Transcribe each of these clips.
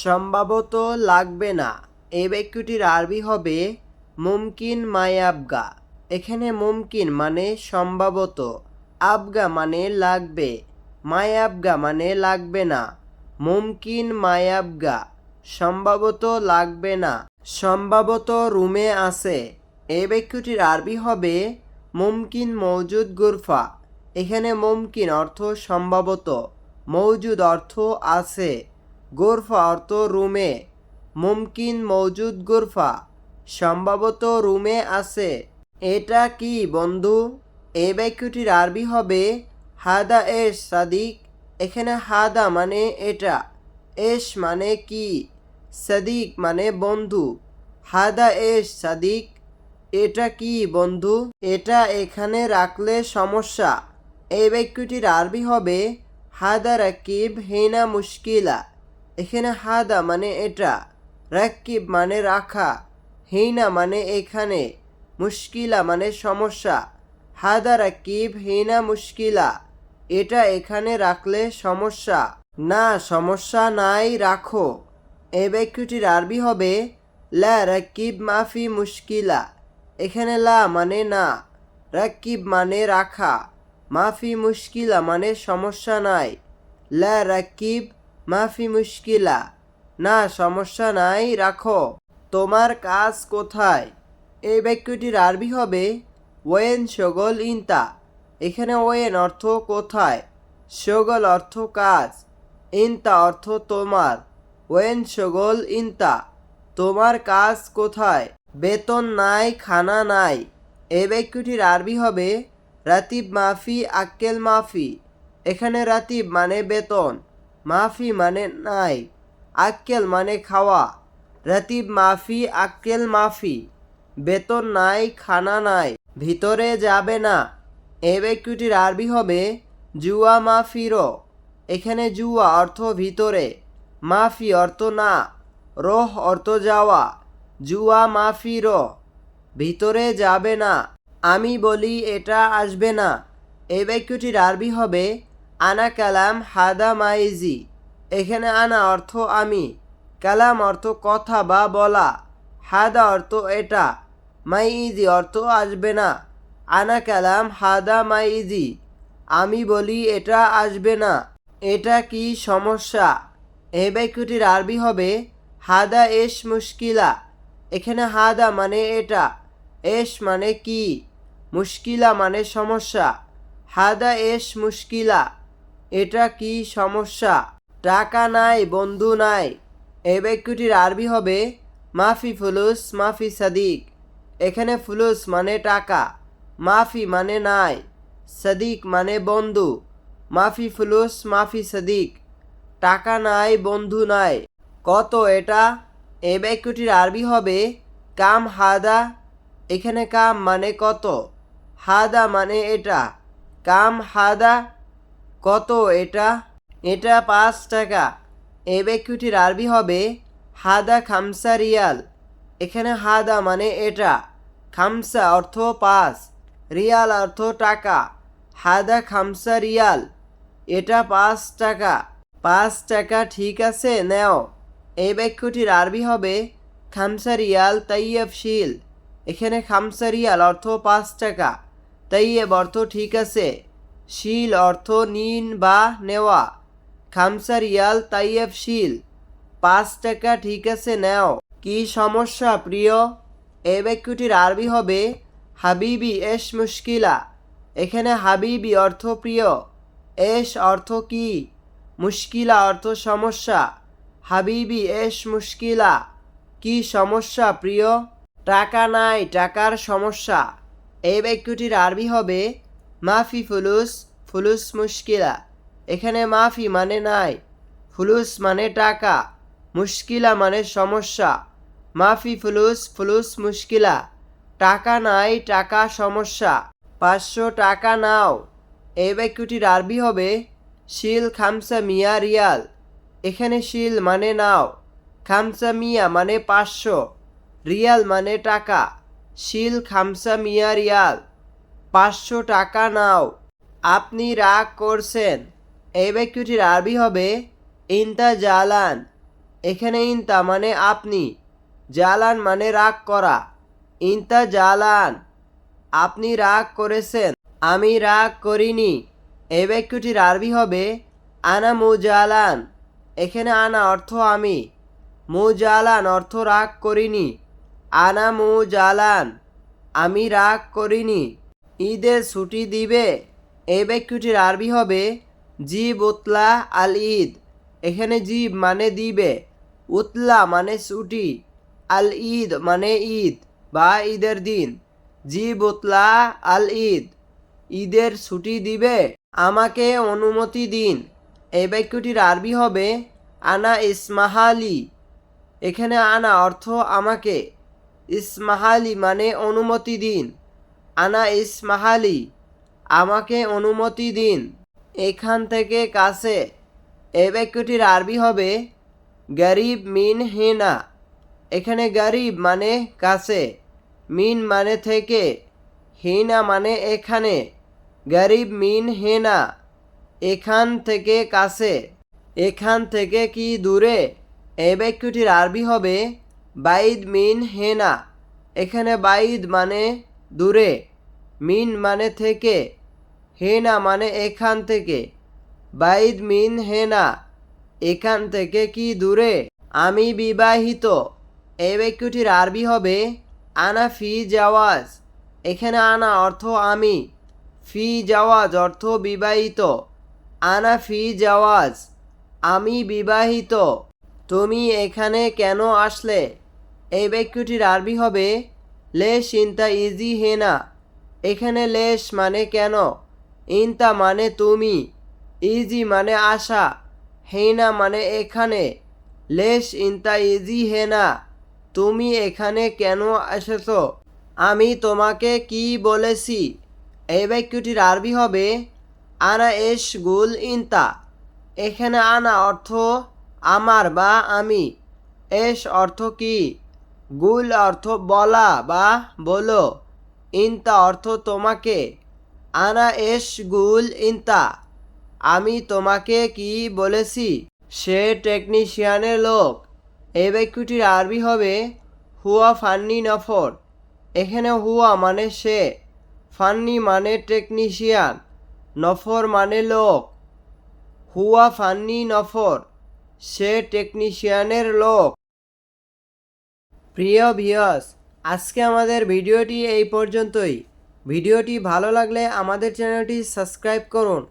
সম্ভবত লাগবে না। এই বাক্যটির আরবি হবে মুমকিন মায়াবগা এখানে মুমকিন মানে সম্ভবত। আবগা মানে লাগবে। মায়াবগা মানে লাগবে না। মুমকিন মায়াবগা সম্ভবত লাগবে না। সম্ভবত রুমে আছে। এই বাক্যটির আরবি হবে মুমকিন মৌজুদ গুরফা। এখানে মুমকিন অর্থ সম্ভবত। মৌজুদ অর্থ আছে। গোরফা অর্থ রুমে। মুমকিন মৌজুদ গোরফা। সম্ভবত রুমে আছে। এটা কি বন্ধু? এই বাক্যটির আরবি হবে, হাদা এস সাদিক। এখানে হাদা মানে এটা। এস মানে কি? সাদিক মানে বন্ধু। হাদা এস সাদিক। এটা কি বন্ধু? এটা এখানে রাখলে সমস্যা। এই বাক্যটির আরবি হবে, হাদা রাকিব হেনা মুশকিলা। এখানে হাদা মানে এটা রাকিব মানে রাখা, হেনা মানে এখানে, মুশকিলা মানে সমস্যা, হাদা রাকিব হেনা মুশকিলা, এটা এখানে রাখলে সমস্যা, না সমস্যা নাই, রাখো। এই বাক্যটির আরবি হবে, লা রাকিব মাফি মুশকিলা, এখানে লা মানে না রাকিব মানে রাখা, মাফি মুশকিলা মানে সমস্যা নাই, লা রাকিব মাফি মুশকিলা। না, সমস্যা নাই, রাখো। তোমার কাজ কোথায়? এই বাক্যটির আরবি হবে ওয়েন সগল ইনতা। এখানে ওয়েন অর্থ কোথায়? সগল অর্থ কাজ। ইনতা অর্থ তোমার। ওয়েন সগল ইনতা। তোমার কাজ কোথায়? বেতন নাই, খানা নাই। এই বাক্যটির আরবি হবে রাতিব মাফি, আক্কেল মাফি। এখানে রাতিব মানে বেতন। মাফি মানে নাই, আক্কেল মানে খাওয়া। রাতিব মাফি, আক্কেল মাফি। বেতন নাই, খানা নাই, ভিতরে যাবে না। এই বাক্যটির আরবি হবে, জুয়া মাফিরো। এখানে জুয়া অর্থ ভিতরে, মাফি অর্থ না, রোহ অর্থ যাওয়া, জুয়া মাফিরো। ভিতরে যাবে না, আমি বলি এটা আসবে না। এই বাক্যটির আরবি হবে আনা কালাম হাদা মাইজি এখানে আনা অর্থ আমি, কালাম অর্থ কথা বা বলা। হাদা অর্থ এটা, মাইজি অর্থ আসবে না। আনা কালাম হাদা মাইজি আমি বলি এটা আসবে না। এটা কি সমস্যা? এই বাক্যটির আরবি হবে হাদা এস মুশকিলা। এখানে হাদা মানে এটা, এস মানে কি? মুশকিলা মানে সমস্যা। হাদা এস মুশকিলা। এটা কি সমস্যা? টাকা নাই, বন্ধু নাই। এই বাক্যটির আরবি হবে, মাফি ফুলুস, মাফি সাদিক। এখানে ফুলুস মানে টাকা, মাফি মানে নাই। সাদিক মানে বন্ধু, মাফি ফুলুস, মাফি সাদিক। টাকা নাই, বন্ধু নাই। কত এটা? এই বাক্যটির আরবি হবে, কাম হাদা। এখানে কাম মানে কত? হাদা মানে এটা, কাম হাদা। কত এটা? এটা পাঁচ টাকা। এই বাক্যটির আরবি হবে হাদা খামসা রিয়াল। এখানে হাদা মানে এটা। খামসা অর্থ পাঁচ। রিয়াল অর্থ টাকা। হাদা খামসা রিয়াল। এটা পাঁচ টাকা। পাঁচ টাকা ঠিক আছে, নেও। এই বাক্যটির আরবি হবে খামসা রিয়াল তাইয়েব শিল। এখানে খামসা রিয়াল অর্থ পাঁচ টাকা। তাইয়েব অর্থ ঠিক আছে। শিল অর্থ নিন বা নেওয়া। খামসা রিয়াল তাইয়েব শিল। পাঁচ টাকা ঠিক আছে, নেও। কি সমস্যা, প্রিয়? এই বাক্যটির আরবি হবে হাবিবি এস মুশকিলা। এখানে হাবিবি অর্থ প্রিয়। এস অর্থ কি? মুশকিলা অর্থ সমস্যা। হাবিবি এস মুশকিলা। কি সমস্যা, প্রিয়? টাকা নাই, টাকার সমস্যা। এই বাক্যটির আরবি হবে মাফি ফুলুস ফুলুস মুশকিলা। এখানে মাফি মানে নাই, ফুলুস মানে টাকা, মুশকিলা মানে সমস্যা। মাফি ফুলুস ফুলুস মুশকিলা, টাকা নাই, টাকা সমস্যা। পাঁচশো টাকা নাও। এই বাক্যটির আরবি হবে শিল খামসা মিয়া রিয়াল। এখানে শিল মানে নাও, খামসা মিয়া মানে পাঁচশো, রিয়াল মানে টাকা, শিল খামসা মিয়া রিয়াল। পাঁচশো টাকা নাও। আপনি রাগ করছেন। এই বাক্যটির আরবি হবে ইন্তা জালান এখানে ইনতা মানে আপনি, জালান মানে রাগ করা। ইনতা জালান আপনি রাগ করেছেন, আমি রাগ করিনি। এই বাক্যটির আরবি হবে আনা মুজালান। এখানে আনা অর্থ আমি, মুজালান অর্থ রাগ করিনি। আনা মুজালান, আমি রাগ করিনি। ঈদের ছুটি দিবে। এই বাক্যটির আরবি হবে জিব উতলা আল ঈদ। এখানে জিব মানে দিবে, উতলা মানে ছুটি, আল ঈদ মানে ঈদ বা ঈদের দিন। জিব উতলা আল ঈদ, ঈদের ছুটি দিবে, আমাকে অনুমতি দিন। এই বাক্যটির আরবি হবে আনা ইসমাহালি। এখানে আনা অর্থ আমাকে, ইসমাহালি মানে অনুমতি দিন। আনা ইসমাহালি, আমাকে অনুমতি দিন। এখান থেকে কাছে। এই বাক্যটির আরবি হবে গরিব মিন হেনা। এখানে গরিব মানে কাছে, মিন মানে থেকে, হেনা মানে এখানে, গরিব মিন হেনা, এখান থেকে কাছে। এখান থেকে কি দূরে? এই বাক্যটির আরবি হবে বাইদ মিন হেনা। এখানে বাইদ মানে দূরে। মিন মানে থেকে, হেনা মানে এখান থেকে। বাইদ মিন হেনা, এখান থেকে কি দূরে? আমি বিবাহিত এই বাক্যটির আরবি হবে আনা ফি জাওয়াজ। এখানে আনা অর্থ আমি, ফি জাওয়াজ অর্থ বিবাহিত। আনা ফি জাওয়াজ, আমি বিবাহিত। তুমি এখানে কেন আসলে? এই বাক্যটির আরবি হবে লেশ ইনতা ইজি হেনা। এখানে লেশ মানে কেন? ইনতা মানে তুমি, ইজি মানে আশা, হেনা মানে এখানে। লেশ ইনতা ইজি হেনা, তুমি এখানে কেন এসেছ? আমি তোমাকে কি বলেছি? এই বাক্যটির আরবি হবে, আনা এস গুল ইনতা। এখানে আনা অর্থ, আমার বা আমি। এস অর্থ কি? গুল অর্থ বলা বা বলো। ইনতা অর্থ তোমাকে। আনা এস গুল ইনতা। আমি তোমাকে কি বলেছি? সে টেকনিশিয়ানের লোক। এই বাক্যটির আরবি হবে হুয়া ফান্নি নফর। এখানে হুয়া মানে সে। ফান্নি মানে টেকনিশিয়ান। নফর মানে লোক। হুয়া ফান্নি নফর। সে টেকনিশিয়ানের লোক। প্রিয় ভিওস আজকে আমাদের ভিডিওটি এই পর্যন্তই। ভিডিওটি ভালো লাগলে আমাদের চ্যানেলটি সাবস্ক্রাইব করুন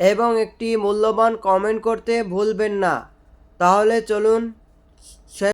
এবং একটি মূল্যবান কমেন্ট করতে ভুলবেন না। তাহলে চলুন